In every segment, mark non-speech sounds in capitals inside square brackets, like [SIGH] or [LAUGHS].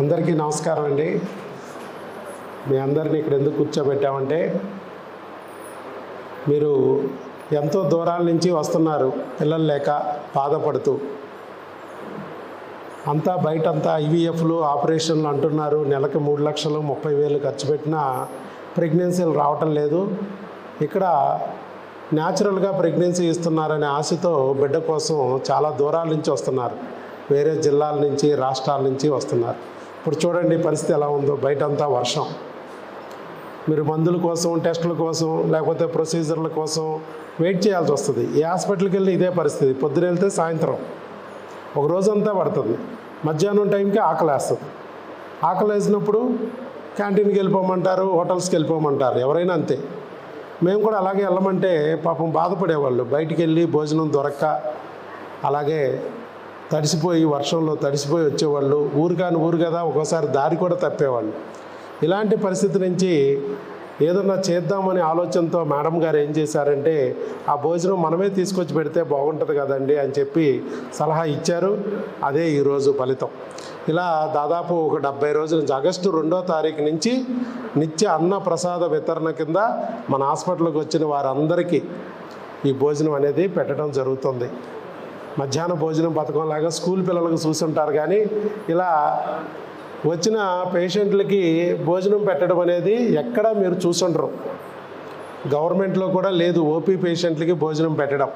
అందరికీ నమస్కారం అండి. మీ అందరిని ఇక్కడ ఎందుకు కూర్చోబెట్టామంటే మీరు ఎంతో దూరాల నుంచి వస్తున్నారు పిల్లలు లేక బాధపడుతూ. అంతా బయటంతా ఐవీఎఫ్లు ఆపరేషన్లు అంటున్నారు. నెలకు మూడు లక్షలు ముప్పై వేలు ఖర్చు పెట్టినా ప్రెగ్నెన్సీలు రావటం లేదు. ఇక్కడ న్యాచురల్గా ప్రెగ్నెన్సీ ఇస్తున్నారనే ఆశతో బిడ్డ కోసం చాలా దూరాల నుంచి వస్తున్నారు. వేరే జిల్లాల నుంచి రాష్ట్రాల నుంచి వస్తున్నారు. ఇప్పుడు చూడండి పరిస్థితి ఎలా ఉందో. బయటంతా వర్షం. మీరు మందుల కోసం టెస్టుల కోసం లేకపోతే ప్రొసీజర్ల కోసం వెయిట్ చేయాల్సి వస్తుంది. ఏ హాస్పిటల్కి వెళ్ళి ఇదే పరిస్థితి. పొద్దున వెళ్తే సాయంత్రం. ఒక రోజంతా పడుతుంది. మధ్యాహ్నం టైంకి ఆకలి వేస్తుంది ఆకలి వేసినప్పుడు క్యాంటీన్కి వెళ్ళిపోమంటారు హోటల్స్కి వెళ్ళిపోమంటారు. ఎవరైనా అంతే. మేము కూడా అలాగే వెళ్ళమంటే పాపం బాధపడేవాళ్ళు. బయటికి వెళ్ళి భోజనం దొరక్క అలాగే తడిసిపోయి వర్షంలో తడిసిపోయి వచ్చేవాళ్ళు. ఊరు కాని ఊరు కదా ఒక్కోసారి దారి కూడా తప్పేవాళ్ళు. ఇలాంటి పరిస్థితి నుంచి ఏదన్నా చేద్దామనే ఆలోచనతో మేడం గారు ఏం చేశారంటే ఆ భోజనం మనమే తీసుకొచ్చి పెడితే బాగుంటుంది కదండి అని చెప్పి సలహా ఇచ్చారు. అదే ఈరోజు ఫలితం. ఇలా దాదాపు ఒక డెబ్బై రోజుల నుంచి ఆగస్టు రెండో తారీఖు నుంచి నిత్య అన్న ప్రసాద వితరణ కింద మన హాస్పిటల్కి వచ్చిన వారందరికీ ఈ భోజనం అనేది పెట్టడం జరుగుతుంది. మధ్యాహ్న భోజనం పథకం లాగా స్కూల్ పిల్లలకు చూసుంటారు కానీ ఇలా వచ్చిన పేషెంట్లకి భోజనం పెట్టడం అనేది ఎక్కడా మీరు చూసుండరు. గవర్నమెంట్లో కూడా లేదు ఓపీ పేషెంట్లకి భోజనం పెట్టడం.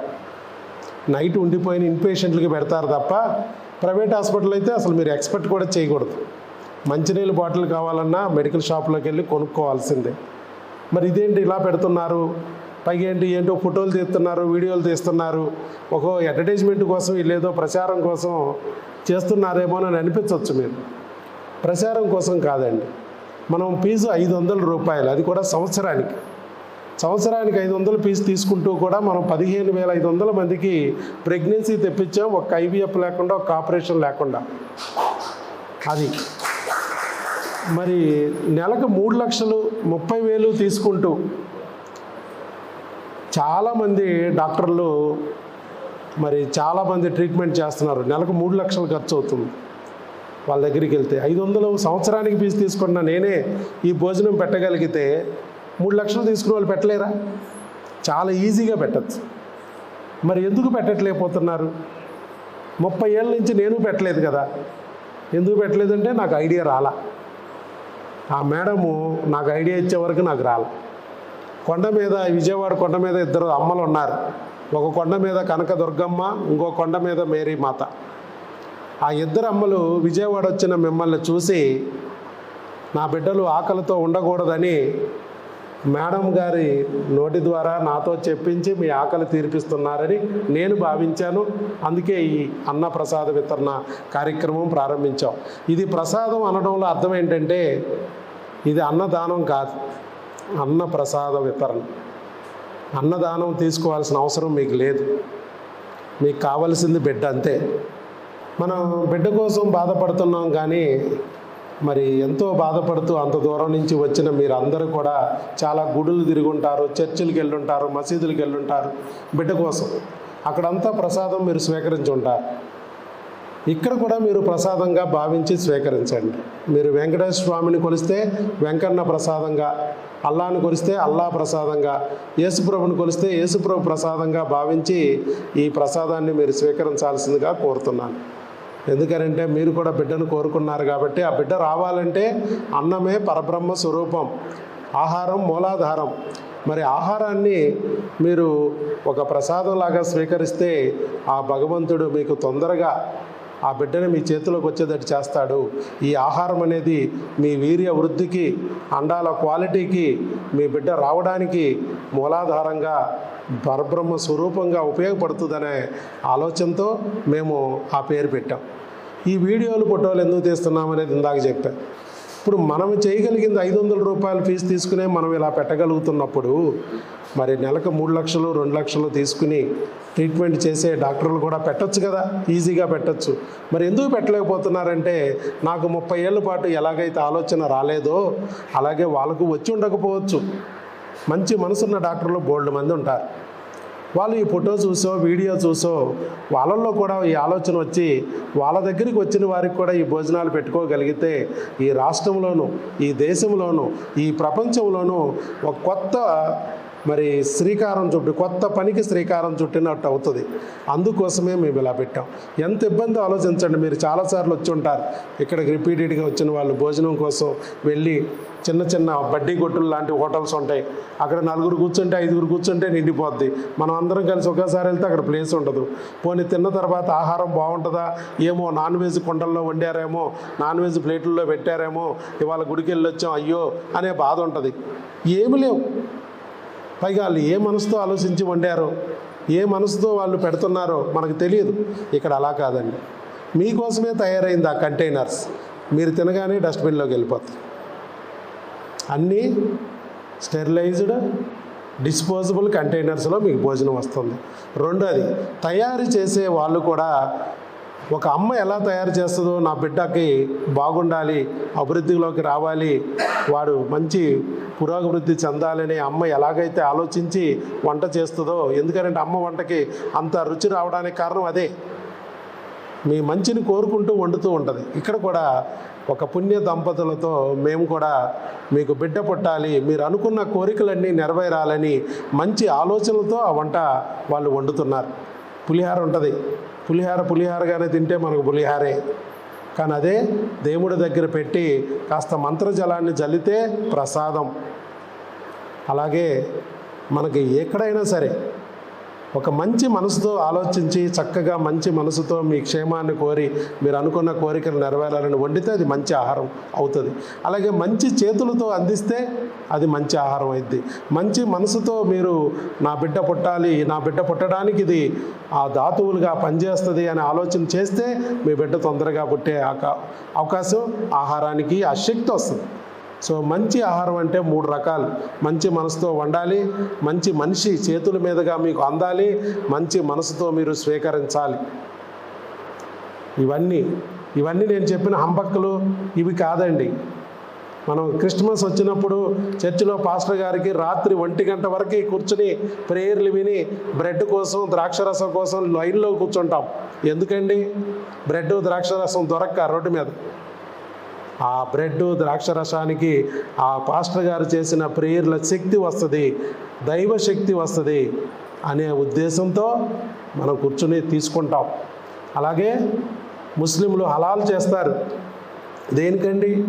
నైట్ ఉండిపోయిన ఇన్ పేషెంట్లకి పెడతారు తప్ప ప్రైవేట్ హాస్పిటల్ అయితే అసలు మీరు ఎక్స్పెక్ట్ కూడా చేయకూడదు. మంచినీళ్ళు బాటిల్ కావాలన్నా మెడికల్ షాప్లోకి వెళ్ళి కొనుక్కోవాల్సిందే. మరి ఇదేంటి ఇలా పెడుతున్నారు? పైగా ఏంటి ఏంటో ఫోటోలు తీస్తున్నారు వీడియోలు తీస్తున్నారు. ఒక అడ్వర్టైజ్మెంట్ కోసం వీళ్ళేదో ప్రచారం కోసం చేస్తున్నారేమో అని అనిపించవచ్చు మీరు. ప్రచారం కోసం కాదండి. మనం ఫీజు ఐదు వందల రూపాయలు అది కూడా సంవత్సరానికి. సంవత్సరానికి ఐదు వందల ఫీజు తీసుకుంటూ కూడా మనం పదిహేను వేల ఐదు వందల మందికి ప్రెగ్నెన్సీ తెప్పించాం ఒక ఐవీఎఫ్ లేకుండా ఒక ఆపరేషన్ లేకుండా. అది. మరి నెలకు మూడు లక్షలు ముప్పై వేలు తీసుకుంటూ చాలామంది డాక్టర్లు మరి చాలామంది ట్రీట్మెంట్ చేస్తున్నారు. నెలకు మూడు లక్షలు ఖర్చు అవుతుంది వాళ్ళ దగ్గరికి వెళ్తే ఐదు వందలు సంవత్సరానికి ఫీజు తీసుకున్న నేనే ఈ భోజనం పెట్టగలిగితే మూడు లక్షలు తీసుకున్న వాళ్ళు పెట్టలేరా? చాలా ఈజీగా పెట్టచ్చు. మరి ఎందుకు పెట్టట్లేకపోతున్నారు? ముప్పై ఏళ్ళ నుంచి నేను పెట్టలేదు కదా. ఎందుకు పెట్టలేదంటే నాకు ఐడియా రాలా. ఆ మేడము నాకు ఐడియా ఇచ్చే వరకు నాకు రాలే. కొండ మీద విజయవాడ కొండ మీద ఇద్దరు అమ్మలు ఉన్నారు. ఒక కొండ మీద కనక దుర్గమ్మ ఇంకో కొండ మీద మేరీ మాత ఆ ఇద్దరు అమ్మలు విజయవాడ వచ్చిన మిమ్మల్ని చూసి నా బిడ్డలు ఆకలితో ఉండకూడదని మేడం గారి నోటి ద్వారా నాతో చెప్పించి మీ ఆకలి తీర్పిస్తున్నారని నేను భావించాను. అందుకే ఈ అన్న ప్రసాద వితరణ కార్యక్రమం ప్రారంభించాం. ఇది ప్రసాదం అనడంలో అర్థం ఏంటంటే ఇది అన్నదానం కాదు. అన్న ప్రసాద వితరణ అన్నదానం తీసుకోవాల్సిన అవసరం మీకు లేదు. మీకు కావలసింది బిడ్డ అంతే. మనం బిడ్డ కోసం బాధపడుతున్నాం కానీ మరి ఎంతో బాధపడుతూ అంత దూరం నుంచి వచ్చిన మీరు అందరూ కూడా చాలా గుడులు తిరుగుంటారు చర్చిలకు వెళ్ళుంటారు మసీదులకు వెళ్ళుంటారు బిడ్డ కోసం. అక్కడంతా ప్రసాదం మీరు స్వీకరించి ఉంటారు ఇక్కడ కూడా మీరు ప్రసాదంగా భావించి స్వీకరించండి. మీరు వెంకటేశ్వర స్వామిని కొలిస్తే వెంకన్న ప్రసాదంగా అల్లాను కొలిస్తే అల్లా ప్రసాదంగా యేసుప్రభుని కొలిస్తే యేసుప్రభు ప్రసాదంగా భావించి ఈ ప్రసాదాన్ని మీరు స్వీకరించాల్సిందిగా కోరుతున్నాను. ఎందుకనంటే మీరు కూడా బిడ్డను కోరుకున్నారు కాబట్టి ఆ బిడ్డ రావాలంటే అన్నమే పరబ్రహ్మ స్వరూపం ఆహారం మూలాధారం. మరి ఆహారాన్ని మీరు ఒక ప్రసాదంలాగా స్వీకరిస్తే ఆ భగవంతుడు మీకు తొందరగా ఆ బిడ్డని మీ చేతిలోకి వచ్చేటట్టు చేస్తాడు. ఈ ఆహారం అనేది మీ వీర్య వృద్ధికి అండాల క్వాలిటీకి మీ బిడ్డ రావడానికి మూలాధారంగా పరబ్రహ్మ స్వరూపంగా ఉపయోగపడుతుందనే ఆలోచనతో మేము ఆ పేరు పెట్టాం. ఈ వీడియోలు ఫోటోలు ఎందుకు తీస్తున్నాం అనేది ఇందాక చెప్పాను ఇప్పుడు మనం చేయగలిగింది ఐదు వందల రూపాయలు ఫీజు తీసుకునే మనం ఇలా పెట్టగలుగుతున్నప్పుడు మరి నెలకు మూడు లక్షలు రెండు లక్షలు తీసుకుని ట్రీట్మెంట్ చేసే డాక్టర్లు కూడా పెట్టచ్చు కదా ఈజీగా పెట్టచ్చు. మరి ఎందుకు పెట్టలేకపోతున్నారంటే నాకు ముప్పై ఏళ్ళ పాటు ఎలాగైతే ఆలోచన రాలేదో అలాగే వాళ్ళకు వచ్చి ఉండకపోవచ్చు. మంచి మనసున్న డాక్టర్లు బోల్డ్ మంది ఉంటారు. వాళ్ళు ఈ ఫోటో చూసో వీడియో చూసో వాళ్ళల్లో కూడా ఈ ఆలోచన వచ్చి వాళ్ళ దగ్గరికి వచ్చిన వారికి కూడా ఈ భోజనాలు పెట్టుకోగలిగితే ఈ రాష్ట్రంలోనూ ఈ దేశంలోనూ ఈ ప్రపంచంలోనూ ఒక కొత్త మరి శ్రీకారం చుట్టి కొత్త పనికి శ్రీకారం చుట్టినట్టు అవుతుంది. అందుకోసమే మేము ఇలా పెట్టాం. ఎంత ఇబ్బంది ఆలోచించండి. మీరు చాలాసార్లు వచ్చి ఉంటారు. ఇక్కడికి రిపీటెడ్గా వచ్చిన వాళ్ళు భోజనం కోసం వెళ్ళి చిన్న చిన్న బడ్డీ కొట్టులు లాంటి హోటల్స్ ఉంటాయి. అక్కడ నలుగురు కూర్చుంటే ఐదుగురు కూర్చుంటే నిండిపోద్ది. మనం అందరం కలిసి ఒకేసారి వెళ్తే అక్కడ ప్లేస్ ఉండదు. పోనీ తిన్న తర్వాత ఆహారం బాగుంటుందా? ఏమో నాన్ వెజ్ కుండల్లో వండారేమో నాన్ వెజ్ ప్లేట్లలో పెట్టారేమో ఇవాళ గుడికి వెళ్ళొచ్చాం అయ్యో అనే బాధ ఉంటుంది. ఏమి లేవు. పైగా వాళ్ళు ఏ మనసుతో ఆలోచించి వండారో ఏ మనసుతో వాళ్ళు పెడుతున్నారో మనకు తెలియదు. ఇక్కడ అలా కాదండి. మీకోసమే తయారైంది ఆ కంటైనర్స్. మీరు తినగానే డస్ట్బిన్లోకి వెళ్ళిపోతాయి అన్నీ స్టెరిలైజ్డ్ డిస్పోజబుల్ కంటైనర్స్లో మీకు భోజనం వస్తుంది. రెండోది తయారు చేసే వాళ్ళు కూడా ఒక అమ్మ ఎలా తయారు చేస్తుందో నా బిడ్డకి బాగుండాలి అభివృద్ధిలోకి రావాలి వాడు మంచి పురోభివృద్ధి చెందాలని అమ్మ ఎలాగైతే ఆలోచించి వంట చేస్తుందో ఎందుకంటే అమ్మ వంటకి అంత రుచి రావడానికి కారణం అదే. మీ మంచిని కోరుకుంటూ వండుతూ ఉంటుంది. ఇక్కడ కూడా ఒక పుణ్య దంపతులతో మేము కూడా మీకు బిడ్డ పుట్టాలి మీరు అనుకున్న కోరికలన్నీ నెరవేరాలని మంచి ఆలోచనలతో ఆ వంట వాళ్ళు వండుతున్నారు. పులిహార ఉంటుంది. పులిహార పులిహారగానే తింటే మనకు పులిహారే. కానీ అదే దేవుడి దగ్గర పెట్టి కాస్త మంత్రజలాన్ని జల్లితే ప్రసాదం. అలాగే మనకి ఎక్కడైనా సరే ఒక మంచి మనసుతో ఆలోచించి చక్కగా మంచి మనసుతో మీ క్షేమాన్ని కోరి మీరు అనుకున్న కోరికలు నెరవేరాలని వండితే అది మంచి ఆహారం అవుతుంది. అలాగే మంచి చేతులతో అందిస్తే అది మంచి ఆహారం అయింది మంచి మనసుతో మీరు నా బిడ్డ పుట్టాలి నా బిడ్డ పుట్టడానికి ఇది ఆ ధాతువులుగా పనిచేస్తుంది అని ఆలోచన చేస్తే మీ బిడ్డ తొందరగా పుట్టే అవకాశం ఆహారానికి ఆ శక్తి వస్తుంది. సో మంచి ఆహారం అంటే మూడు రకాలు. మంచి మనసుతో వండాలి మంచి మనిషి చేతుల మీదుగా మీకు అందాలి మంచి మనసుతో మీరు స్వీకరించాలి. ఇవన్నీ ఇవన్నీ నేను చెప్పిన హంబక్కలు ఇవి కాదండి. మనం క్రిస్మస్ వచ్చినప్పుడు చర్చిలో పాస్టర్ గారికి రాత్రి ఒంటి గంట వరకు కూర్చుని ప్రేయర్లు విని బ్రెడ్ కోసం ద్రాక్షరసం కోసం లైన్లో కూర్చుంటాం. ఎందుకండి? బ్రెడ్ ద్రాక్షరసం దొరక్క రోడ్డు మీద. ఆ బ్రెడ్ ద్రాక్షరసానికి ఆ పాస్టర్ గారు చేసిన ప్రేయర్ల శక్తి వస్తుంది దైవ శక్తి వస్తుంది అనే ఉద్దేశంతో మనం కూర్చుని తీసుకుంటాం. అలాగే ముస్లింలు హలాల్ చేస్తారు. దేనికండి?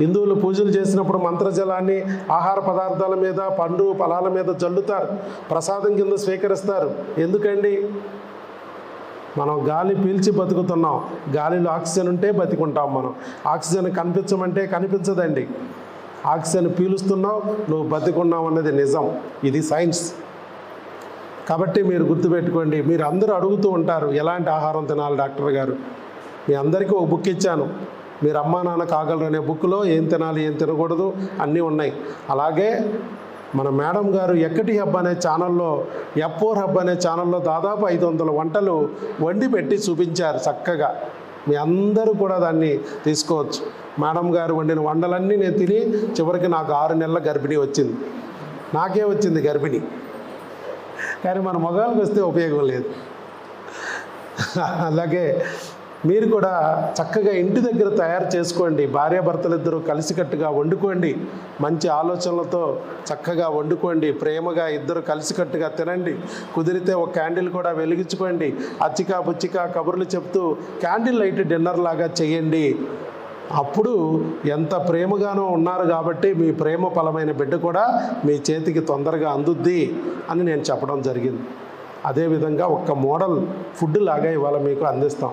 హిందువులు పూజలు చేసినప్పుడు మంత్రజలాన్ని ఆహార పదార్థాల మీద పండు ఫలాల మీద జల్లుతారు. ప్రసాదం కింద స్వీకరిస్తారు. ఎందుకండి? మనం గాలి పీల్చి బతుకుతున్నాం. గాలిలో ఆక్సిజన్ ఉంటే బతికుంటాం మనం. ఆక్సిజన్ కనిపించమంటే కనిపించదండి. ఆక్సిజన్ పీలుస్తున్నావు నువ్వు బతికున్నావు అన్నది నిజం. ఇది సైన్స్. కాబట్టి మీరు గుర్తుపెట్టుకోండి మీరు అందరూ అడుగుతూ ఉంటారు ఎలాంటి ఆహారం తినాలి డాక్టర్ గారు? మీ అందరికీ ఒక బుక్ ఇచ్చాను. మీరు అమ్మా నాన్న కాగలరు అనే బుక్లో ఏం తినాలి ఏం తినకూడదు అన్నీ ఉన్నాయి. అలాగే మన మేడం గారు ఎక్కటి హబ్ అనే ఛానల్లో ఎఫోర్ హబ్ అనే ఛానల్లో దాదాపు ఐదు వందల వంటలు వండి పెట్టి చూపించారు చక్కగా. మీ అందరూ కూడా దాన్ని తీసుకోవచ్చు. మేడం గారు వండిన వంటలన్నీ నేను తిని చివరికి నాకు ఆరు నెలల గర్భిణీ వచ్చింది. నాకే వచ్చింది గర్భిణీ. కానీ మన మగాళ్ళకి వస్తే ఉపయోగం లేదు. [LAUGHS] అలాగే మీరు కూడా చక్కగా ఇంటి దగ్గర తయారు చేసుకోండి. భార్యాభర్తలిద్దరూ కలిసికట్టుగా వండుకోండి. మంచి ఆలోచనలతో చక్కగా వండుకోండి. ప్రేమగా ఇద్దరు కలిసికట్టుగా తినండి. కుదిరితే ఒక క్యాండిల్ కూడా వెలిగించుకోండి. అచ్చికా బుచ్చికా కబుర్లు చెప్తూ క్యాండిల్ లైట్ డిన్నర్ లాగా చేయండి. అప్పుడు ఎంత ప్రేమగానో ఉన్నారు కాబట్టి మీ ప్రేమ ఫలమైన బిడ్డ కూడా మీ చేతికి తొందరగా అందుద్ది అని నేను చెప్పడం జరిగింది. అదేవిధంగా ఒక్క మోడల్ ఫుడ్ లాగా ఇవాళ మీకు అందిస్తాం.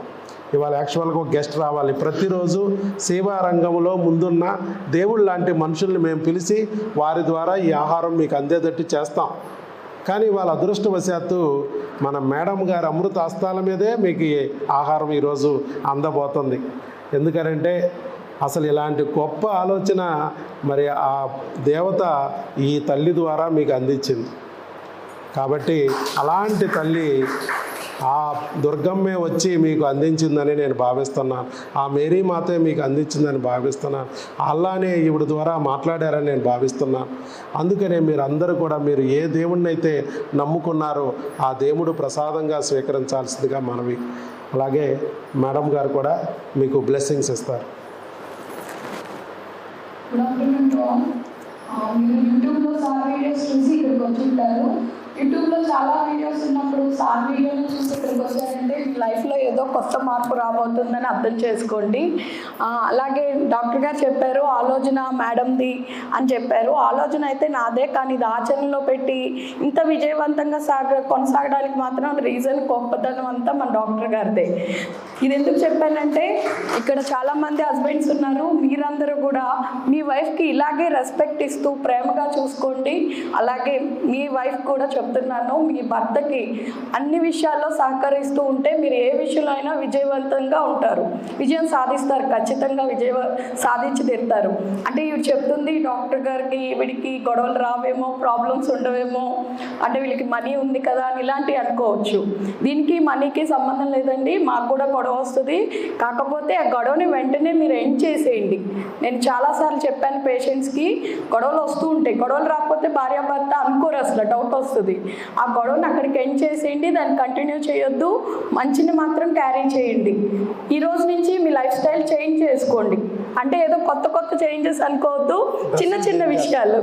ఇవాళ యాక్చువల్గా గెస్ట్ రావాలి. ప్రతిరోజు సేవా రంగంలో ముందున్న దేవుడు లాంటి మనుషుల్ని మేము పిలిచి వారి ద్వారా ఈ ఆహారం మీకు అందేటట్టు చేస్తాం. కానీ వాళ్ళ అదృష్టవశాత్తు మన మేడం గారి అమృత హస్తాల మీదే మీకు ఆహారం ఈరోజు అందబోతుంది. ఎందుకనంటే అసలు ఇలాంటి గొప్ప ఆలోచన మరి ఆ దేవత ఈ తల్లి ద్వారా మీకు అందించింది. కాబట్టి అలాంటి తల్లి ఆ దుర్గమ్మే వచ్చి మీకు అందించిందని నేను భావిస్తున్నాను ఆ మేరీ మాతే మీకు అందించిందని భావిస్తున్నాను అల్లానే ఈవిడ ద్వారా మాట్లాడారని నేను భావిస్తున్నాను అందుకనే మీరు అందరూ కూడా మీరు ఏ దేవుణ్ణి అయితే నమ్ముకున్నారో ఆ దేవుడు ప్రసాదంగా స్వీకరించాల్సిందిగా మనవి. అలాగే మేడం గారు కూడా మీకు బ్లెస్సింగ్స్ ఇస్తారు. మీరు యూట్యూబ్లో సార్ వీడియోస్ చూసి ఇక్కడికి వచ్చి ఉంటారు. యూట్యూబ్లో చాలా వీడియోస్ ఉన్నప్పుడు సార్ వీడియోలు చూసి ఇక్కడికి వచ్చారంటే మీ లైఫ్లో ఏదో కొత్త మార్పు రాబోతుందని అర్థం చేసుకోండి. అలాగే డాక్టర్ గారు చెప్పారు ఆలోచన మేడంది అని చెప్పారు. ఆలోచన అయితే నాదే కానీ ఇది ఆచరణలో పెట్టి ఇంత విజయవంతంగా సాగ కొనసాగడానికి మాత్రం రీజన్ గొప్పతనం అంతా మన డాక్టర్ గారిదే. ఇది ఎందుకు చెప్పానంటే ఇక్కడ చాలా మంది హస్బెండ్స్ ఉన్నారు మీరందరూ కూడా మీ వైఫ్కి ఇలాగే రెస్పెక్ట్ ఇస్తూ ప్రేమగా చూసుకోండి. అలాగే మీ వైఫ్ కూడా చెప్తున్నాను మీ భర్తకి అన్ని విషయాల్లో సహకరిస్తూ ఉంటే మీరు ఏ విషయంలో అయినా విజయవంతంగా ఉంటారు. విజయం సాధిస్తారు. ఖచ్చితంగా విజయ సాధించి తీరుతారు. అంటే ఇవి చెప్తుంది డాక్టర్ గారికి వీడికి గొడవలు రావేమో ప్రాబ్లమ్స్ ఉండవేమో అంటే వీళ్ళకి మనీ ఉంది కదా అని ఇలాంటివి అనుకోవచ్చు. దీనికి మనీకి సంబంధం లేదండి. మాకు కూడా గొడవ వస్తుంది. కాకపోతే ఆ గొడవని వెంటనే మీరు ఎండ్ చేసేయండి. నేను చాలాసార్లు చెప్పాను పేషెంట్స్కి గొడవలు వస్తూ ఉంటాయి. గొడవలు రాకపోతే భార్యాభర్త అనుకోరు అసలు. డౌట్ వస్తుంది. ఆ గొడవని అక్కడికి ఎండ్ చేసేయండి దాన్ని కంటిన్యూ చేయొద్దు. మంచిని మాత్రం క్యారీ చేయండి. ఈ రోజు నుంచి మీ లైఫ్ స్టైల్ చేంజ్ చేసుకోండి. అంటే ఏదో కొత్త కొత్త చేంజెస్ అనుకోవద్దు. చిన్న చిన్న విషయాలు.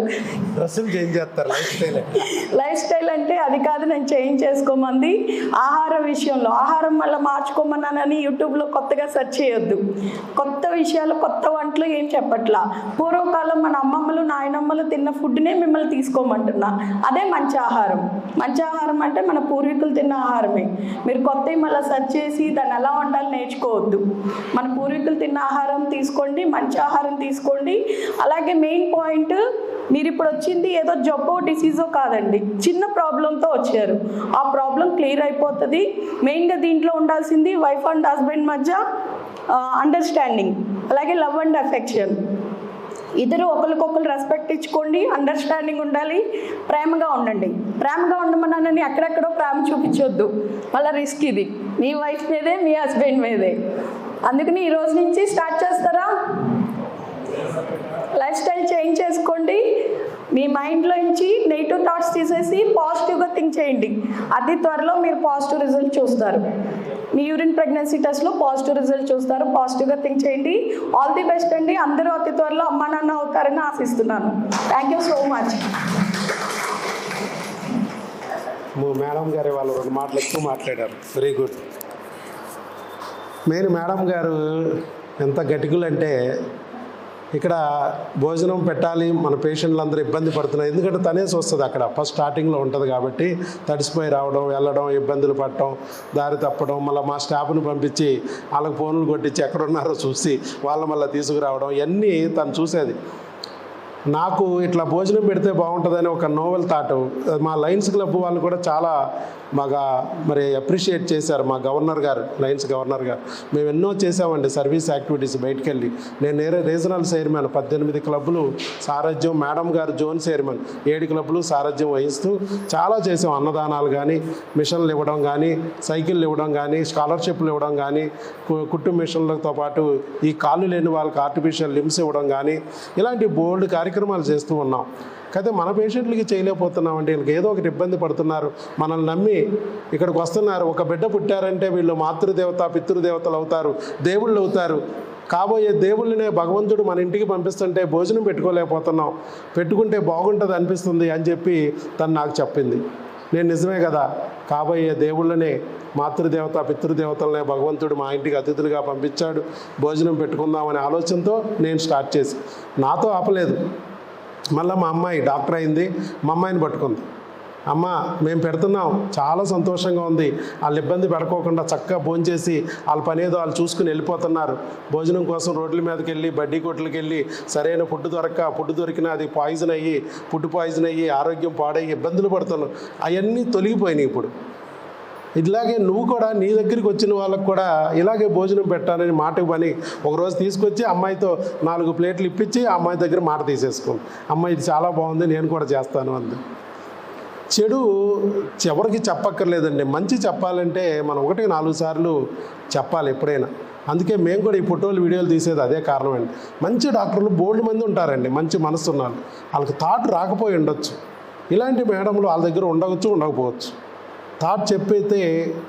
లైఫ్ స్టైల్ లైఫ్ స్టైల్ అంటే అది కాదు నేను చేంజ్ చేసుకోమంది. ఆహార విషయంలో ఆహారం మళ్ళీ మార్చుకోమన్నానని యూట్యూబ్లో కొత్తగా సెర్చ్ చేయొద్దు. కొత్త విషయాలు కొత్త వంటలు ఏం చెప్పట్లా? పూర్వకాలం మన అమ్మమ్మలు నాయనమ్మలు తిన్న ఫుడ్నే మిమ్మల్ని తీసుకోమంటున్నా. అదే మంచి ఆహారం. మంచి ఆహారం అంటే మన పూర్వీకులు తిన్న ఆహారమే. మీరు కొత్తవి మళ్ళీ సెర్చ్ చేసి దాన్ని ఎలా వండాలి నేర్చుకోవద్దు. మన పూర్వీకులు తిన్న ఆహారం తీసుకోండి మంచి ఆహారం తీసుకోండి. అలాగే మెయిన్ పాయింట్ మీరు ఇప్పుడు వచ్చింది ఏదో జబ్బో డిసీజో కాదండి. చిన్న ప్రాబ్లంతో వచ్చారు. ఆ ప్రాబ్లం క్లియర్ అయిపోతుంది. మెయిన్గా దీంట్లో ఉండాల్సింది వైఫ్ అండ్ హస్బెండ్ మధ్య అండర్స్టాండింగ్ అలాగే లవ్ అండ్ అఫెక్షన్ ఇద్దరు ఒకరికొకరు రెస్పెక్ట్ ఇచ్చుకోండి అండర్స్టాండింగ్ ఉండాలి ప్రేమగా ఉండండి. ప్రేమగా ఉండమన్నానని ఎక్కడెక్కడో ప్రేమ చూపించొద్దు. మళ్ళీ రిస్క్ ఇది. మీ వైఫ్ మీదే మీ హస్బెండ్ మీదే. అందుకని ఈ రోజు నుంచి స్టార్ట్ చేస్తారా? లైఫ్ స్టైల్ చేంజ్ చేసుకోండి. మీ మైండ్లో నుంచి నెగిటివ్ థాట్స్ తీసేసి పాజిటివ్గా థింక్ చేయండి. అతి త్వరలో మీరు పాజిటివ్ రిజల్ట్ చూస్తారు. మీ యూరిన్ ప్రెగ్నెన్సీ టెస్ట్లో పాజిటివ్ రిజల్ట్ చూస్తారు. పాజిటివ్గా థింక్ చేయండి. ఆల్ ది బెస్ట్ అండి. అందరూ అతి త్వరలో అమ్మా నాన్న అవుతారని ఆశిస్తున్నాను. Thank you so much madam గారి వాళ్ళు రెండు మాటలు ఎక్కువ మాట్లాడారు. వెరీ గుడ్ మెయిన్ మేడం గారు ఎంత గట్టికులు అంటే ఇక్కడ భోజనం పెట్టాలి మన పేషెంట్లు అందరూ ఇబ్బంది పడుతున్నారు. ఎందుకంటే తనేసి వస్తుంది అక్కడ. ఫస్ట్ స్టార్టింగ్లో ఉంటుంది కాబట్టి తడిసిపోయి రావడం వెళ్ళడం ఇబ్బందులు పడటం దారి తప్పడం మళ్ళీ మా స్టాఫ్ని పంపించి వాళ్ళకి ఫోన్లు కొట్టించి ఎక్కడున్నారో చూసి వాళ్ళ మళ్ళీ తీసుకురావడం ఇవన్నీ తను చూసేది. నాకు ఇట్లా భోజనం పెడితే బాగుంటుందని ఒక నోవెల్ థాట్. మా లయన్స్ క్లబ్ వాళ్ళు కూడా చాలా మాగా మరి అప్రిషియేట్ చేశారు మా గవర్నర్ గారు లయన్స్ గవర్నర్ గారు. మేము ఎన్నో చేసామండి సర్వీస్ యాక్టివిటీస్ బయటికి వెళ్ళి నేను నేరే రీజనల్ చైర్మన్ పద్దెనిమిది క్లబ్బులు సారథ్యం మేడం గారు జోన్ చైర్మన్ ఏడు క్లబ్బులు సారథ్యం వహిస్తూ చాలా చేసాం అన్నదానాలు కానీ మిషన్లు ఇవ్వడం కానీ సైకిళ్ళు ఇవ్వడం కానీ స్కాలర్షిప్లు ఇవ్వడం కానీ కు- కుట్టు మిషన్లతో పాటు ఈ కాళ్ళు లేని వాళ్ళకి ఆర్టిఫిషియల్ లిమ్స్ ఇవ్వడం కానీ ఇలాంటి బోల్డ్ కార్యక్రమాలు చేస్తూ ఉన్నాం. కాకపోతే మన పేషెంట్లకి చేయలేకపోతున్నాం అంటే వీళ్ళకి ఏదో ఒకటి ఇబ్బంది పడుతున్నారు. మనల్ని నమ్మి ఇక్కడికి వస్తున్నారు. ఒక బిడ్డ పుట్టారంటే వీళ్ళు మాతృదేవత పితృదేవతలు అవుతారు దేవుళ్ళు అవుతారు. కాబోయే దేవుళ్ళనే భగవంతుడు మన ఇంటికి పంపిస్తుంటే భోజనం పెట్టుకోలేకపోతున్నాం. పెట్టుకుంటే బాగుంటుంది అనిపిస్తుంది అని చెప్పి తను నాకు చెప్పింది. నేను నిజమే కదా కాబోయే దేవుళ్ళనే మాతృదేవత పితృదేవతలనే భగవంతుడు మా ఇంటికి అతిథులుగా పంపించాడు. భోజనం పెట్టుకుందామనే ఆలోచనతో నేను స్టార్ట్ చేసి నాతో ఆపలేదు. మళ్ళీ మా అమ్మాయి డాక్టర్ అయింది మా అమ్మాయిని పట్టుకుంది. అమ్మ మేము పెడుతున్నాం చాలా సంతోషంగా ఉంది. వాళ్ళు ఇబ్బంది పడుకోకుండా చక్కగా భోంచేసి వాళ్ళ పని ఏదో వాళ్ళు చూసుకుని వెళ్ళిపోతున్నారు. భోజనం కోసం రోడ్ల మీదకి వెళ్ళి బడ్డీ కొట్లకి వెళ్ళి సరైన ఫుడ్ దొరక్క ఫుడ్ దొరికినా అది పాయిజన్ అయ్యి ఫుడ్ పాయిజన్ అయ్యి ఆరోగ్యం పాడయ్యి ఇబ్బందులు పడుతున్నాం. అవన్నీ తొలగిపోయినాయి ఇప్పుడు. ఇలాగే నువ్వు కూడా నీ దగ్గరికి వచ్చిన వాళ్ళకు కూడా ఇలాగే భోజనం పెట్టాలని మాట పని. ఒకరోజు తీసుకొచ్చి అమ్మాయితో నాలుగు ప్లేట్లు ఇప్పించి ఆ అమ్మాయి దగ్గర మాట తీసేసుకోండి అమ్మాయి ఇది చాలా బాగుంది నేను కూడా చేస్తాను అంది. చెడు ఎవరికి చెప్పక్కర్లేదండి. మంచి చెప్పాలంటే మనం ఒకటి నాలుగు సార్లు చెప్పాలి ఎప్పుడైనా. అందుకే మేము కూడా ఈ ఫోటోలు వీడియోలు తీసేది అదే కారణం అండి. మంచి డాక్టర్లు బోల్డ్ మంది ఉంటారండి మంచి మనసు ఉన్నారు వాళ్ళకి థాట్ రాకపోయి ఉండొచ్చు. ఇలాంటి మేడంలు వాళ్ళ దగ్గర ఉండవచ్చు ఉండకపోవచ్చు. థాట్ చెప్పితే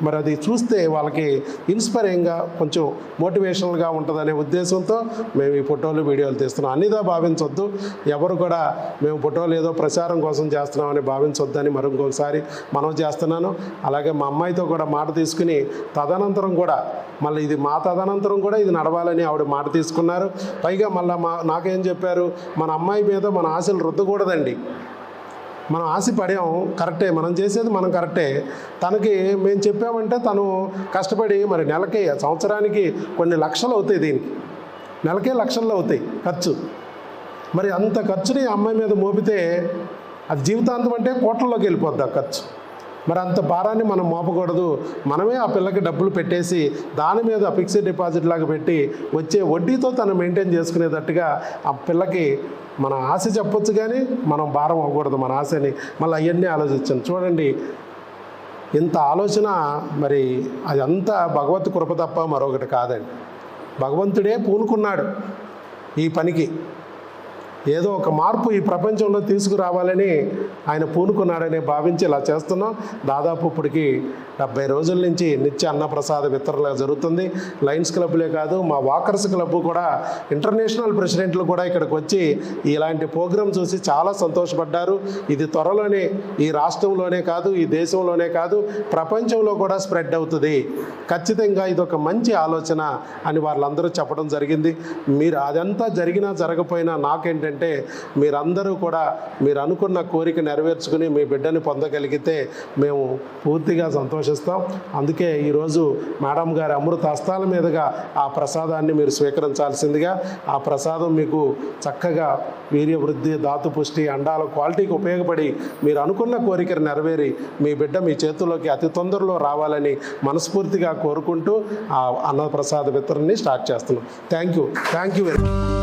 మరి అది చూస్తే వాళ్ళకి ఇన్స్పైరింగ్గా కొంచెం మోటివేషనల్గా ఉంటుందనే ఉద్దేశంతో మేము ఈ ఫోటోలు వీడియోలు తీస్తున్నాం. అన్నిదా భావించొద్దు. ఎవరు కూడా మేము ఫోటోలు ఏదో ప్రచారం కోసం చేస్తున్నామని భావించొద్దని మరి ఇంకొకసారి మనం చేస్తున్నాను. అలాగే మా అమ్మాయితో కూడా మాట తీసుకుని తదనంతరం కూడా మళ్ళీ ఇది మా తదనంతరం కూడా ఇది నడవాలని ఆవిడ మాట తీసుకున్నారు. పైగా మళ్ళీ మా నాకేం చెప్పారు? మన అమ్మాయి మీద మన ఆశలు రుద్దకూడదండి. మనం ఆశ పడాం కరెక్టే. మనం చేసేది మనం కరెక్టే. తనకి మేము చెప్పామంటే తను కష్టపడి మరి నెలకి సంవత్సరానికి కొన్ని లక్షలు అవుతాయి దీనికి. నెలకే లక్షల్లో అవుతాయి ఖర్చు. మరి అంత ఖర్చుని అమ్మాయి మీద మోపితే అది జీవితాంతం అంటే కోట్లలోకి వెళ్ళిపోద్ది ఆ ఖర్చు. మరి అంత భారాన్ని మనం మోపకూడదు. మనమే ఆ పిల్లకి డబ్బులు పెట్టేసి దాని మీద ఫిక్స్డ్ డిపాజిట్ లాగా పెట్టి వచ్చే వడ్డీతో తను మెయింటైన్ చేసుకునేటట్టుగా ఆ పిల్లకి మన ఆశ చెప్పొచ్చు కానీ మనం భారం అవ్వకూడదు మన ఆశని. మళ్ళీ అవన్నీ ఆలోచించాను చూడండి ఇంత ఆలోచన మరి అదంతా భగవత్ కృప తప్ప మరొకటి కాదండి. భగవంతుడే పూనుకున్నాడు ఈ పనికి. ఏదో ఒక మార్పు ఈ ప్రపంచంలో తీసుకురావాలని ఆయన పూనుకున్నాడని భావించి ఇలా చేస్తున్నాం. దాదాపు ఇప్పటికి డెబ్బై రోజుల నుంచి నిత్య అన్నప్రసాద వితరణ జరుగుతుంది. లయన్స్ క్లబ్లే కాదు మా వాకర్స్ క్లబ్ కూడా ఇంటర్నేషనల్ ప్రెసిడెంట్లు కూడా ఇక్కడికి వచ్చి ఇలాంటి ప్రోగ్రాం చూసి చాలా సంతోషపడ్డారు. ఇది త్వరలోనే ఈ రాష్ట్రంలోనే కాదు ఈ దేశంలోనే కాదు ప్రపంచంలో కూడా స్ప్రెడ్ అవుతుంది. ఖచ్చితంగా ఇది ఒక మంచి ఆలోచన అని వాళ్ళందరూ చెప్పడం జరిగింది. మీరు అదంతా జరిగినా జరగపోయినా నాకేంటంటే మీరందరూ కూడా మీరు అనుకున్న కోరిక నెరవేర్చుకుని మీ బిడ్డని పొందగలిగితే మేము పూర్తిగా సంతోషిస్తాం. అందుకే ఈరోజు మేడం గారి అమృత హస్తాల మీదుగా ఆ ప్రసాదాన్ని మీరు స్వీకరించాల్సిందిగా ఆ ప్రసాదం మీకు చక్కగా వీర్యవృద్ధి ధాతు పుష్టి అండాల క్వాలిటీకి ఉపయోగపడి మీరు అనుకున్న కోరికను నెరవేరి మీ బిడ్డ మీ చేతుల్లోకి అతి తొందరలో రావాలని మనస్ఫూర్తిగా కోరుకుంటూ ఆ అన్నప్రసాద వితరణని స్టార్ట్ చేస్తున్నాం. Thank you. Thank you very much